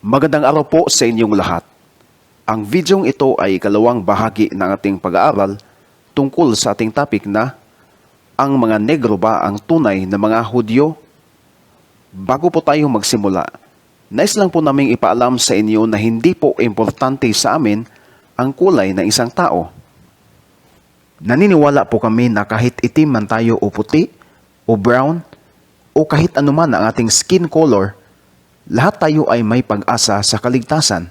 Magandang araw po sa inyong lahat. Ang videong ito ay ikalawang bahagi ng ating pag-aaral tungkol sa ating topic na ang mga negro ba ang tunay na mga Hudyo? Bago po tayo magsimula, nais lang po naming ipaalam sa inyo na hindi po importante sa amin ang kulay ng isang tao. Naniniwala po kami na kahit itim man tayo o puti, o brown, o kahit anuman ang ating skin color, lahat tayo ay may pag-asa sa kaligtasan.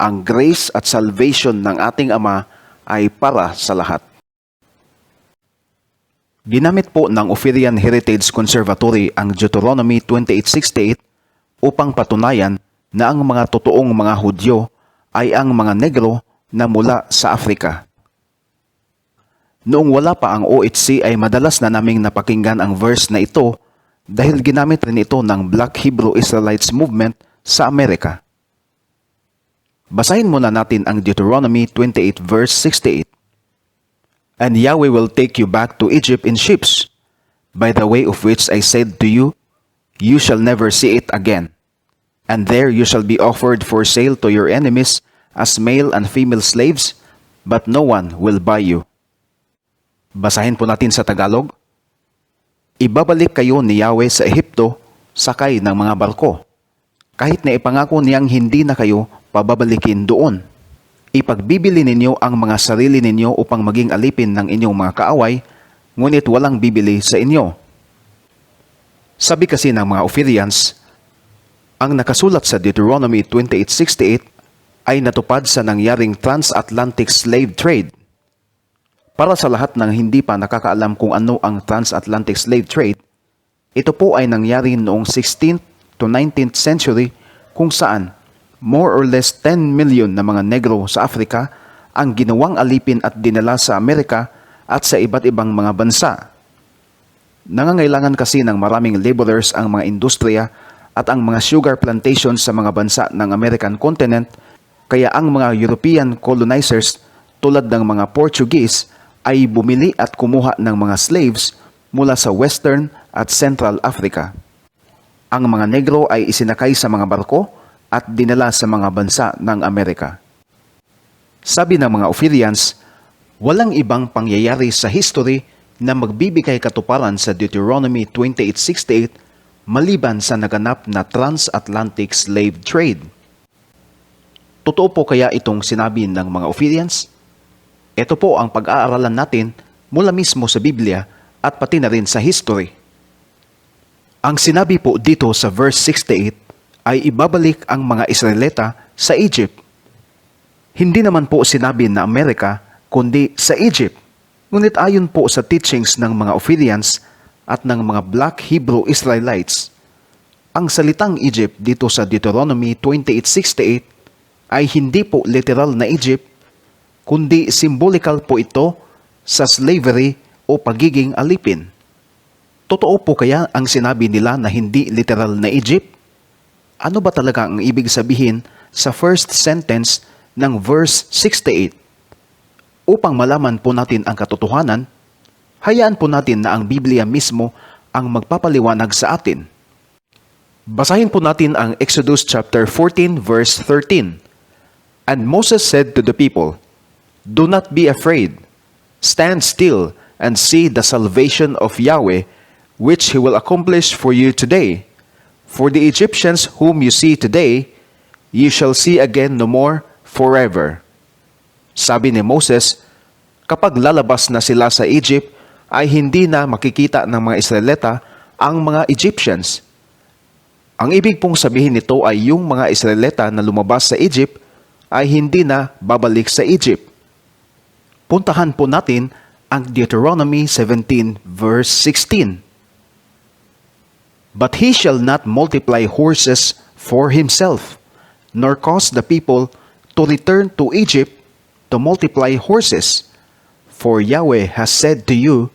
Ang grace at salvation ng ating Ama ay para sa lahat. Ginamit po ng Ophirian Heritage Conservatory ang Deuteronomy 2868 upang patunayan na ang mga totoong mga Hudyo ay ang mga negro na mula sa Afrika. Noong wala pa ang OHC ay madalas na naming napakinggan ang verse na ito dahil ginamit rin ito ng Black Hebrew Israelites Movement sa Amerika. Basahin muna natin ang Deuteronomy 28 verse 68. And Yahweh will take you back to Egypt in ships, by the way of which I said to you, you shall never see it again. And there you shall be offered for sale to your enemies as male and female slaves, but no one will buy you. Basahin po natin sa Tagalog. Ibabalik kayo ni Yahweh sa Ehipto sakay ng mga barko. Kahit na ipangako niyang hindi na kayo pababalikin doon. Ipagbibili ninyo ang mga sarili ninyo upang maging alipin ng inyong mga kaaway, ngunit walang bibili sa inyo. Sabi kasi ng mga Ophirians, ang nakasulat sa Deuteronomy 28.68 ay natupad sa nangyaring transatlantic slave trade. Para sa lahat ng hindi pa nakakaalam kung ano ang transatlantic slave trade, ito po ay nangyari noong 16th to 19th century kung saan more or less 10 million na mga negro sa Afrika ang ginawang alipin at dinala sa Amerika at sa iba't ibang mga bansa. Nangangailangan kasi ng maraming laborers ang mga industriya at ang mga sugar plantations sa mga bansa ng American continent kaya ang mga European colonizers tulad ng mga Portuguese ay bumili at kumuha ng mga slaves mula sa Western at Central Africa. Ang mga negro ay isinakay sa mga barko at dinala sa mga bansa ng Amerika. Sabi ng mga Ophirians, walang ibang pangyayari sa history na magbibigay katuparan sa Deuteronomy 28.68 maliban sa naganap na transatlantic slave trade. Totoo po kaya itong sinabi ng mga Ophirians? Ito po ang pag-aaralan natin mula mismo sa Biblia at pati na rin sa history. Ang sinabi po dito sa verse 68 ay ibabalik ang mga Israelita sa Egypt. Hindi naman po sinabi na Amerika, kundi sa Egypt. Ngunit ayon po sa teachings ng mga Ophirians at ng mga Black Hebrew Israelites, ang salitang Egypt dito sa Deuteronomy 28.68 ay hindi po literal na Egypt, kundi symbolical po ito sa slavery o pagiging alipin. Totoo po kaya ang sinabi nila na hindi literal na Egypt? Ano ba talaga ang ibig sabihin sa first sentence ng verse 68? Upang malaman po natin ang katotohanan, hayaan po natin na ang Biblia mismo ang magpapaliwanag sa atin. Basahin po natin ang Exodus chapter 14 verse 13. And Moses said to the people, Do not be afraid. Stand still and see the salvation of Yahweh, which he will accomplish for you today. For the Egyptians whom you see today, you shall see again no more forever. Sabi ni Moses, kapag lalabas na sila sa Egypt, ay hindi na makikita ng mga Israelita ang mga Egyptians. Ang ibig pong sabihin nito ay yung mga Israelita na lumabas sa Egypt ay hindi na babalik sa Egypt. Puntahan po natin ang Deuteronomy 17 verse 16. But he shall not multiply horses for himself, nor cause the people to return to Egypt to multiply horses. For Yahweh has said to you,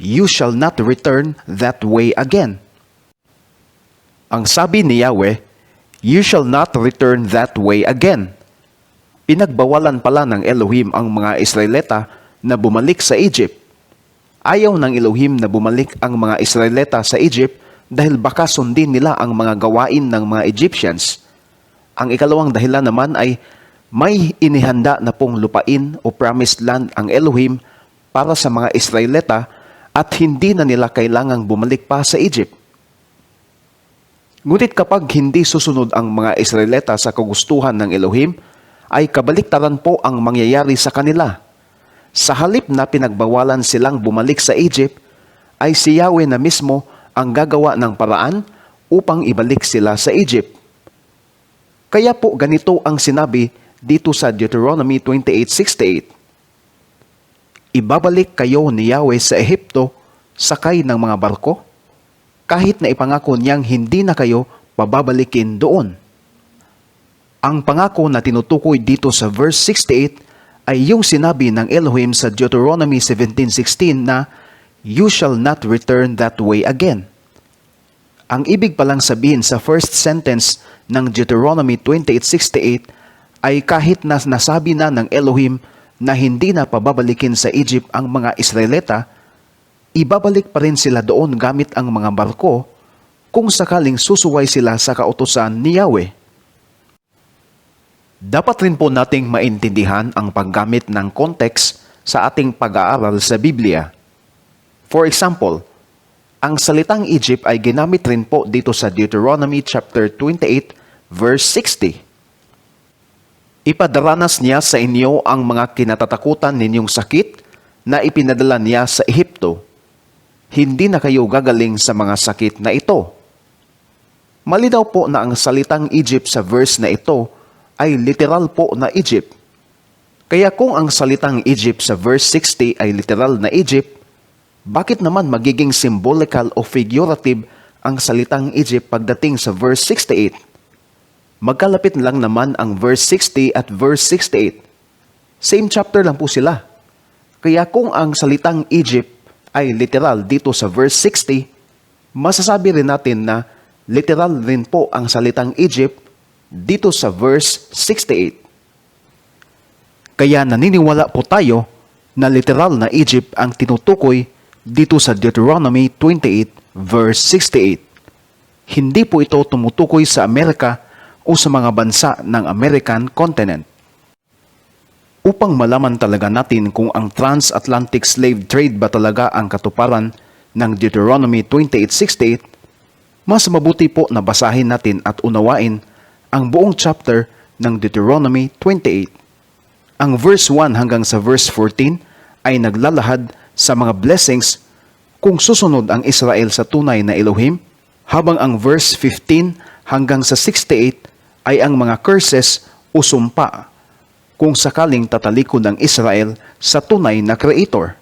You shall not return that way again. Ang sabi ni Yahweh, You shall not return that way again. Pinagbawalan pala ng Elohim ang mga Israelita na bumalik sa Egypt. Ayaw ng Elohim na bumalik ang mga Israelita sa Egypt dahil baka sundin nila ang mga gawain ng mga Egyptians. Ang ikalawang dahilan naman ay may inihanda na pong lupain o promised land ang Elohim para sa mga Israelita at hindi na nila kailangang bumalik pa sa Egypt. Ngunit kapag hindi susunod ang mga Israelita sa kagustuhan ng Elohim, ay kabaliktaran po ang mangyayari sa kanila. Sa halip na pinagbawalan silang bumalik sa Egypt, ay si Yahweh na mismo ang gagawa ng paraan upang ibalik sila sa Egypt. Kaya po ganito ang sinabi dito sa Deuteronomy 28.68. Ibabalik kayo ni Yahweh sa Ehipto sakay ng mga barko, kahit na ipangako niyang hindi na kayo pababalikin doon. Ang pangako na tinutukoy dito sa verse 68 ay yung sinabi ng Elohim sa Deuteronomy 17.16 na, You shall not return that way again. Ang ibig palang sabihin sa first sentence ng Deuteronomy 28.68 ay kahit na nasabi na ng Elohim na hindi na pababalikin sa Egypt ang mga Israelita, ibabalik pa rin sila doon gamit ang mga barko kung sakaling susuway sila sa kautosan ni Yahweh. Dapat rin po nating maintindihan ang paggamit ng context sa ating pag-aaral sa Biblia. For example, ang salitang Egypt ay ginamit rin po dito sa Deuteronomy chapter 28 verse 60. Ipadaranas niya sa inyo ang mga kinatatakutan ninyong sakit na ipinadala niya sa Ehipto. Hindi na kayo gagaling sa mga sakit na ito. Malinaw po na ang salitang Egypt sa verse na ito ay literal po na Egypt. Kaya kung ang salitang Egypt sa verse 60 ay literal na Egypt, bakit naman magiging symbolical o figurative ang salitang Egypt pagdating sa verse 68? Magkalapit lang naman ang verse 60 at verse 68. Same chapter lang po sila. Kaya kung ang salitang Egypt ay literal dito sa verse 60, masasabi rin natin na literal rin po ang salitang Egypt dito sa verse 68. Kaya naniniwala po tayo na literal na Egypt ang tinutukoy dito sa Deuteronomy 28 verse 68. Hindi po ito tumutukoy sa Amerika o sa mga bansa ng American continent. Upang malaman talaga natin kung ang transatlantic slave trade ba talaga ang katuparan ng Deuteronomy 28.68, mas mabuti po na basahin natin at unawain ang buong chapter ng Deuteronomy 28. Ang verse 1 hanggang sa verse 14 ay naglalahad sa mga blessings kung susunod ang Israel sa tunay na Elohim, habang ang verse 15 hanggang sa 68 ay ang mga curses o sumpa kung sakaling tatalikod ng Israel sa tunay na Creator.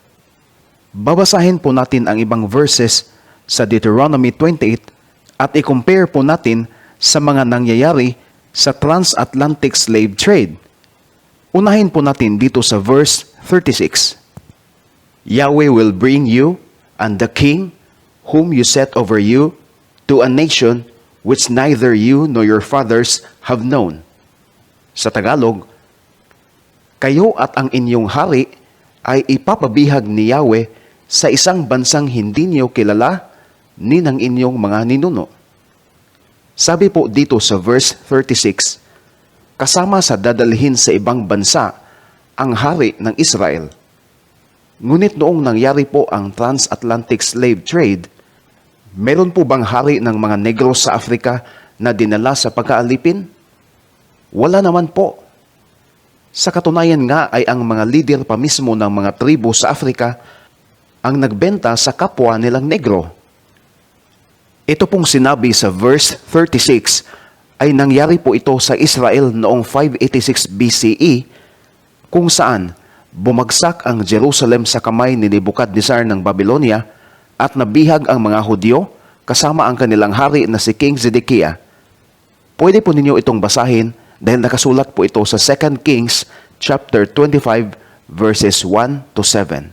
Babasahin po natin ang ibang verses sa Deuteronomy 28 at i-compare po natin sa mga nangyayari sa transatlantic slave trade. Unahin po natin dito sa verse 36. Yahweh will bring you and the king whom you set over you to a nation which neither you nor your fathers have known. Sa Tagalog, kayo at ang inyong hari ay ipapabihag ni Yahweh sa isang bansang hindi niyo kilala ni ng inyong mga ninuno. Sabi po dito sa verse 36, kasama sa dadalhin sa ibang bansa ang hari ng Israel. Ngunit noong nangyari po ang transatlantic slave trade, Meron po bang hari ng mga negro sa Afrika na dinala sa pagkaalipin? Wala naman po. Sa katunayan nga ay ang mga leader pa mismo ng mga tribo sa Afrika ang nagbenta sa kapwa nilang negro. Ito pong sinabi sa verse 36 ay nangyari po ito sa Israel noong 586 BCE kung saan bumagsak ang Jerusalem sa kamay ni Nebuchadnezzar ng Babylonia at nabihag ang mga Hudyo kasama ang kanilang hari na si King Zedekiah. Pwede po ninyo itong basahin dahil nakasulat po ito sa 2 Kings chapter 25 verses 1 to 7.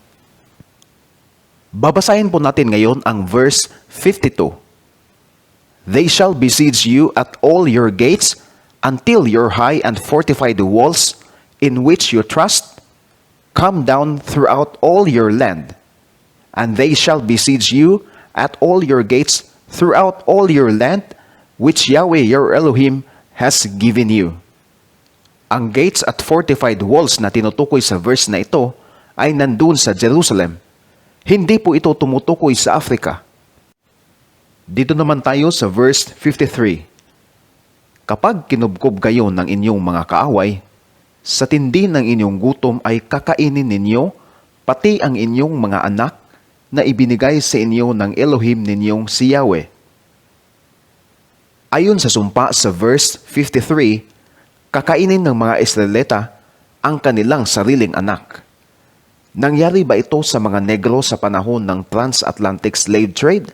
Babasahin po natin ngayon ang verse 52. They shall besiege you at all your gates until your high and fortified walls in which you trust come down throughout all your land and they shall besiege you at all your gates throughout all your land, which Yahweh your Elohim has given you. Ang gates at fortified walls na tinutukoy sa verse na ito ay nandun sa Jerusalem. Hindi po ito tumutukoy sa Africa. Dito naman tayo sa verse 53. Kapag kinubkob kayo ng inyong mga kaaway, sa tindi ng inyong gutom ay kakainin ninyo pati ang inyong mga anak na ibinigay sa inyo ng Elohim ninyong si Yahweh. Ayon sa sumpa sa verse 53, kakainin ng mga Israelita ang kanilang sariling anak. Nangyari ba ito sa mga negro sa panahon ng transatlantic slave trade?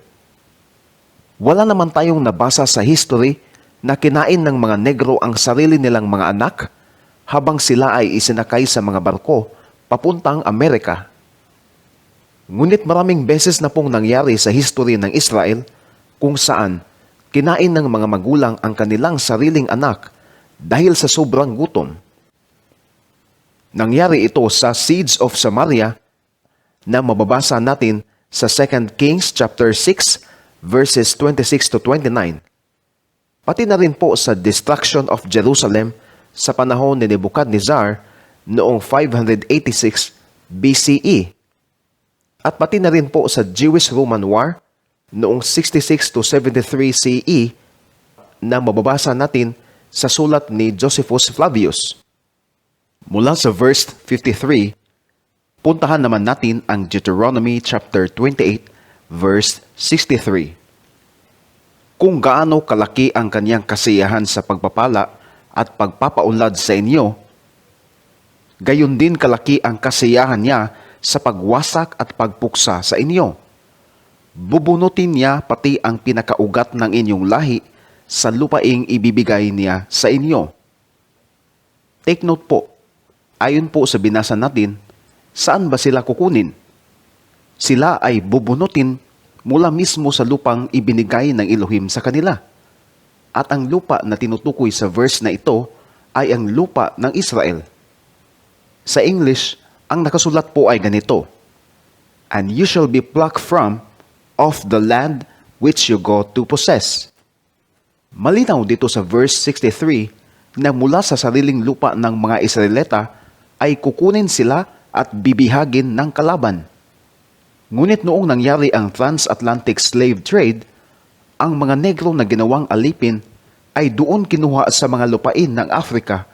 Wala naman tayong nabasa sa history na kinain ng mga negro ang sarili nilang mga anak habang sila ay isinakay sa mga barko papuntang Amerika. Ngunit maraming beses na pong nangyari sa history ng Israel kung saan kinain ng mga magulang ang kanilang sariling anak dahil sa sobrang gutom. Nangyari ito sa Seeds of Samaria na mababasa natin sa 2 Kings chapter 6 verses 26 to 29. Pati na rin po sa destruction of Jerusalem sa panahon ni Nebuchadnezzar noong 586 BCE. At pati na rin po sa Jewish-Roman War noong 66 to 73 CE na mababasa natin sa sulat ni Josephus Flavius. Mula sa verse 53, puntahan naman natin ang Deuteronomy chapter 28 verse 63. Kung gaano kalaki ang kanyang kasiyahan sa pagpapala at pagpapaunlad sa inyo, gayon din kalaki ang kasiyahan niya sa pagwasak at pagpuksa sa inyo. Bubunutin niya pati ang pinakaugat ng inyong lahi sa lupaing ibibigay niya sa inyo. Take note po, ayon po sa binasa natin, saan ba sila kukunin? Sila ay bubunutin mula mismo sa lupang ibinigay ng Elohim sa kanila. At ang lupa na tinutukoy sa verse na ito ay ang lupa ng Israel. Sa English, ang nakasulat po ay ganito, And you shall be plucked from of the land which you go to possess. Malinaw dito sa verse 63 na mula sa sariling lupa ng mga Israelita ay kukunin sila at bibihagin ng kalaban. Ngunit noong nangyari ang transatlantic slave trade, ang mga negro na ginawang alipin ay doon kinuha sa mga lupain ng Afrika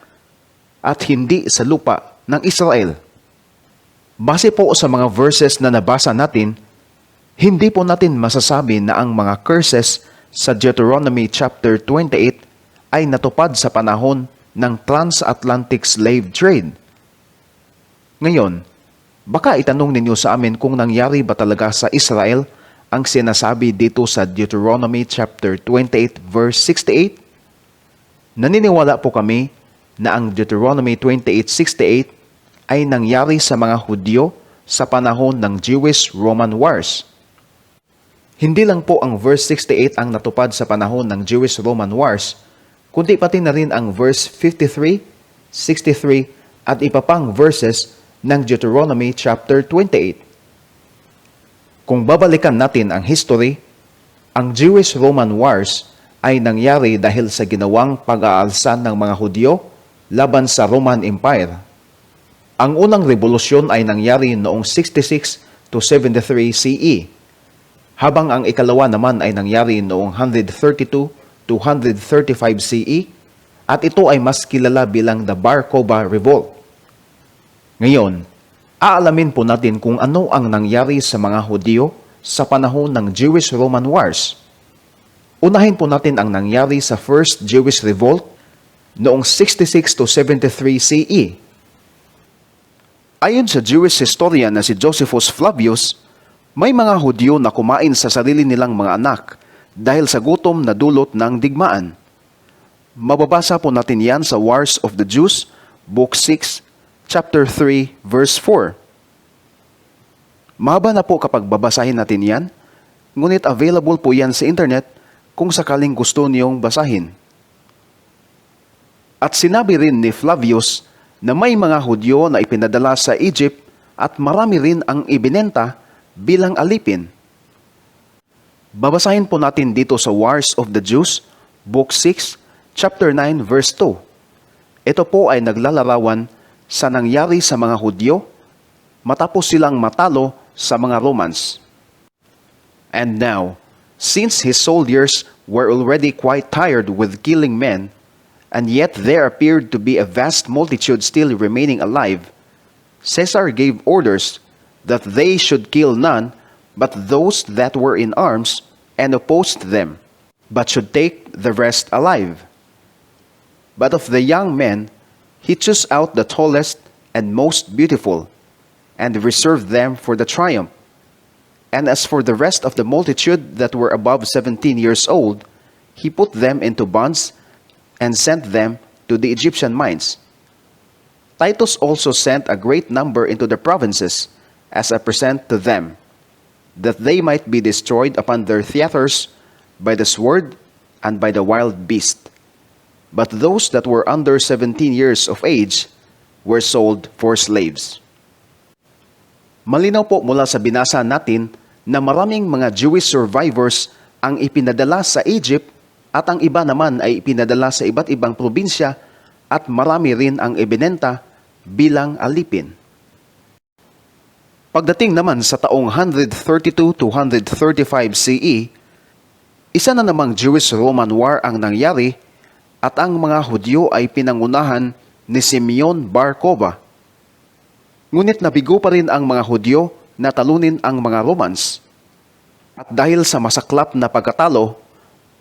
at hindi sa lupa ng Israel. Base po sa mga verses na nabasa natin, hindi po natin masasabi na ang mga curses sa Deuteronomy chapter 28 ay natupad sa panahon ng transatlantic slave trade. Ngayon, baka itanong ninyo sa amin kung nangyari ba talaga sa Israel ang sinasabi dito sa Deuteronomy chapter 28 verse 68? Naniniwala po kami na ang Deuteronomy 28:68 ay nangyari sa mga Hudyo sa panahon ng Jewish-Roman Wars. Hindi lang po ang verse 68 ang natupad sa panahon ng Jewish-Roman Wars, kundi pati na rin ang verse 53, 63 at iba pang verses ng Deuteronomy chapter 28. Kung babalikan natin ang history, ang Jewish-Roman Wars ay nangyari dahil sa ginawang pag-aalsa ng mga Hudyo laban sa Roman Empire. Ang unang revolusyon ay nangyari noong 66 to 73 CE, habang ang ikalawa naman ay nangyari noong 132 to 135 CE, at ito ay mas kilala bilang the Bar Kokhba Revolt. Ngayon, aalamin po natin kung ano ang nangyari sa mga Hudyo sa panahon ng Jewish-Roman Wars. Unahin po natin ang nangyari sa First Jewish Revolt noong 66 to 73 CE. Ayon sa Jewish historian na si Josephus Flavius, may mga Hudyo na kumain sa sarili nilang mga anak dahil sa gutom na dulot ng digmaan. Mababasa po natin yan sa Wars of the Jews, Book 6, chapter 3, verse 4. Mahaba na po kapag babasahin natin yan, ngunit available po yan sa internet kung sakaling gusto niyong basahin. At sinabi rin ni Flavius na may mga Hudyo na ipinadala sa Egypt at marami rin ang ibinenta bilang alipin. Babasahin po natin dito sa Wars of the Jews, Book 6, chapter 9 verse 2. Ito po ay naglalarawan sa nangyari sa mga Hudyo matapos silang matalo sa mga Romans. And now, since his soldiers were already quite tired with killing men, and yet there appeared to be a vast multitude still remaining alive, Caesar gave orders that they should kill none but those that were in arms and opposed them, but should take the rest alive. But of the young men, he chose out the tallest and most beautiful, and reserved them for the triumph. And as for the rest of the multitude that were above seventeen years old, he put them into bonds and sent them to the Egyptian mines. Titus also sent a great number into the provinces as a present to them, that they might be destroyed upon their theaters by the sword and by the wild beast. But those that were under seventeen years of age were sold for slaves. Malinaw po mula sa binasa natin na maraming mga Jewish survivors ang ipinadala sa Egypt at ang iba naman ay ipinadala sa iba't ibang probinsya at marami rin ang ibinenta bilang alipin. Pagdating naman sa taong 132 to 135 CE, isa na namang Jewish-Roman War ang nangyari at ang mga Hudyo ay pinangunahan ni Simeon Bar Kokhba. Ngunit nabigo pa rin ang mga Hudyo na talunin ang mga Romans. At dahil sa masaklap na pagkatalo,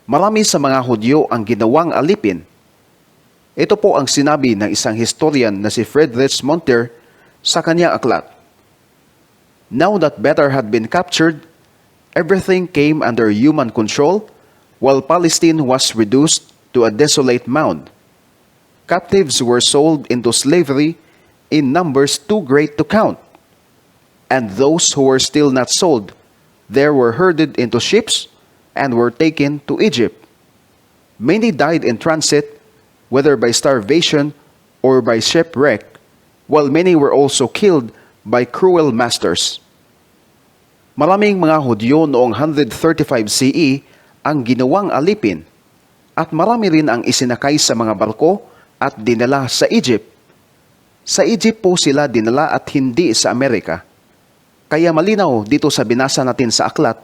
marami sa mga Hudyo ang ginawang alipin. Ito po ang sinabi ng isang historian na si Friedrich Monter sa kanyang aklat. Now that Better had been captured, everything came under human control, while Palestine was reduced to a desolate mound. Captives were sold into slavery in numbers too great to count. And those who were still not sold, there were herded into ships and were taken to Egypt. Many died in transit, whether by starvation or by shipwreck, while many were also killed by cruel masters. Maraming mga Hudyo noong 135 CE ang ginawang alipin at marami rin ang isinakay sa mga barko at dinala sa Egypt. Sa Egypt po sila dinala at hindi sa Amerika. Kaya malinaw dito sa binasa natin sa aklat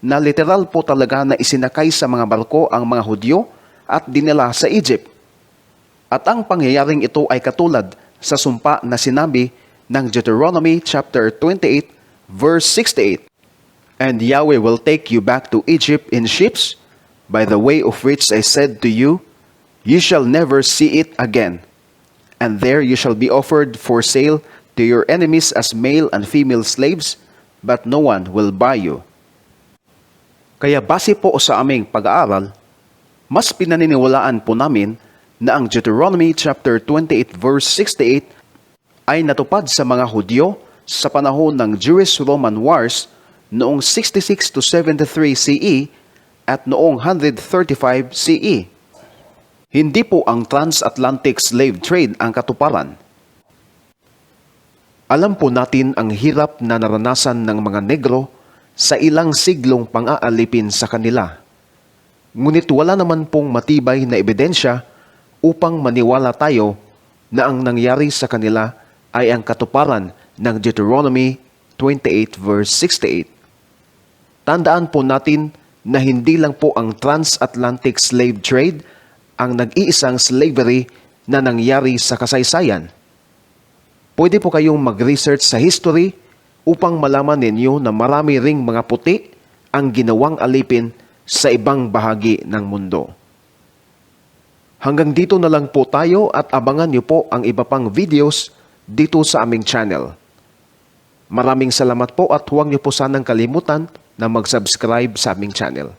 na literal po talaga na isinakay sa mga barko ang mga Hudyo at dinala sa Egypt. At ang pangyayaring ito ay katulad sa sumpa na sinabi ng Deuteronomy chapter 28 verse 68. And Yahweh will take you back to Egypt in ships, by the way of which I said to you, You shall never see it again. And there you shall be offered for sale to your enemies as male and female slaves, but no one will buy you. Kaya base po sa aming pag-aaral, mas pinaniniwalaan po namin na ang Deuteronomy chapter 28 verse 68 ay natupad sa mga Hudyo sa panahon ng Jewish-Roman Wars noong 66 to 73 CE at noong 135 CE. Hindi po ang transatlantic slave trade ang katuparan. Alam po natin ang hirap na naranasan ng mga negro sa ilang siglong pang-aalipin sa kanila. Ngunit wala naman pong matibay na ebidensya upang maniwala tayo na ang nangyari sa kanila ay ang katuparan ng Deuteronomy 28 verse 68. Tandaan po natin na hindi lang po ang transatlantic slave trade ang nag-iisang slavery na nangyari sa kasaysayan. Pwede po kayong mag-research sa history upang malaman ninyo na marami ring mga puti ang ginawang alipin sa ibang bahagi ng mundo. Hanggang dito na lang po tayo at abangan niyo po ang iba pang videos dito sa aming channel. Maraming salamat po at huwag niyo po sanang kalimutan na mag-subscribe sa aming channel.